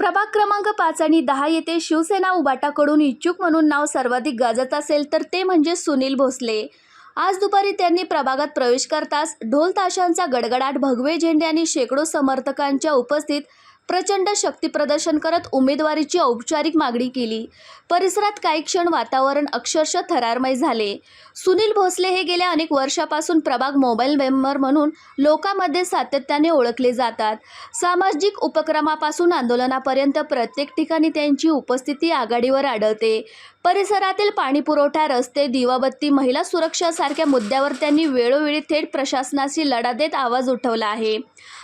प्रभाग क्रमांक पाच आणि दहा येथे शिवसेना उबाटाकडून इच्छुक म्हणून नाव सर्वाधिक गाजत असेल तर ते म्हणजे सुनील भोसले. आज दुपारी त्यांनी प्रभागात प्रवेश करताच ढोल ताशांचा गडगडाट भगवे झेंडे आणि शेकडो समर्थकांच्या उपस्थित प्रचंड शक्तीप्रदर्शन करत उमेदवारीची औपचारिक मागणी केली. परिसरात काही क्षण वातावरण अक्षरशः थरारमय झाले. सुनील भोसले हे गेल्या अनेक वर्षापासून प्रभाग मोबाईल मेंबर म्हणून लोकांमध्ये सातत्याने ओळखले जातात. सामाजिक उपक्रमापासून आंदोलनापर्यंत प्रत्येक ठिकाणी त्यांची उपस्थिती आघाडीवर आढळते. परिसरातील पाणीपुरवठा रस्ते दिवाबत्ती महिला सुरक्षासारख्या मुद्द्यावर त्यांनी वेळोवेळी थेट प्रशासनाशी लढा देत आवाज उठवला आहे.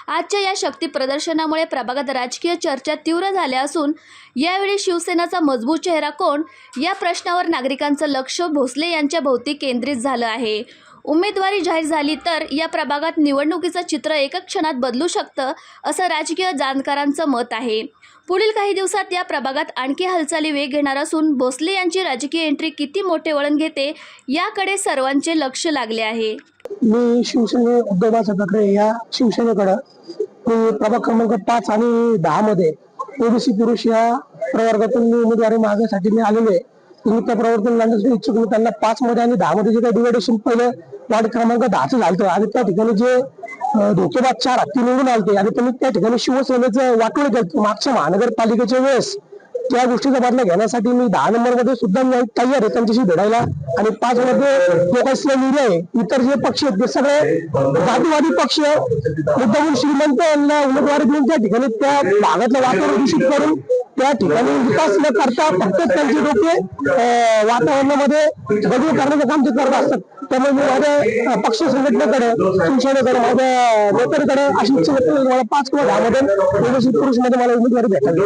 आजच्या या शक्ती प्रदर्शनामुळे प्रभागात राजकीय चर्चा तीव्र झाल्या असून यावेळी शिवसेनाचा मजबूत चेहरा कोण? या प्रश्नावर नागरिकांचं लक्ष भोसले यांच्या भोवती केंद्रित झालं आहे. उमेदवारी जाहीर झाली तर या प्रभागात निवडणुकीचं चित्र एका क्षणात बदलू शकतं असं राजकीय जाणकारांचं मत आहे. पुढील काही दिवसात या प्रभागात आणखी हालचाली वेग घेणार असून भोसले यांची राजकीय एंट्री किती मोठे वळण घेते याकडे सर्वांचे लक्ष लागले आहे. मी शिवसेने उद्धव ठाकरे या शिवसेनेकडं प्रभाग क्रमांक पाच आणि दहा मध्ये ओबीसी पुरुष या प्रवर्गातून मी उमेदवारी मागण्यासाठी मी आलेलो आहे. प्रवर्तन लढण्यासाठी इच्छुक मी त्यांना पाच मध्ये आणि दहा मध्ये जे काही डिवायडेशन पहिले वार्ड क्रमांक दहाचं झालतं. आणि त्या ठिकाणी जे अं, धोकेबाद चार हत्ती निवडून आलते. आणि त्यांनी त्या ठिकाणी शिवसेनेचं वाटोळ केलं मागच्या महानगरपालिकेच्या वेळेस त्या गोष्टीचा बदला घेण्यासाठी मी दहा नंबरमध्ये सुद्धा मी तयार आहे त्यांच्याशी भेटायला. आणि पाच मध्ये जो मीडिया आहे. इतर जे पक्ष आहेत ते सगळे जातीवादी पक्ष मुद्दामून श्रीमंत यांना उमेदवारी देऊन त्या ठिकाणी त्या भागातलं वातावरण दूषित करून त्या ठिकाणी विकास न करता फक्त त्यांचे डोके वातावरणामध्ये बदल करण्याचं काम ते करत असतात. त्यामुळे मी माझ्या पक्ष संघटनेकडे शिवसेनेकडे माझ्या नेत्यांकडे अशी इच्छा व्यक्त मला पाच किंवा दहा मध्ये पुरुषमध्ये मला उमेदवारी भेटावी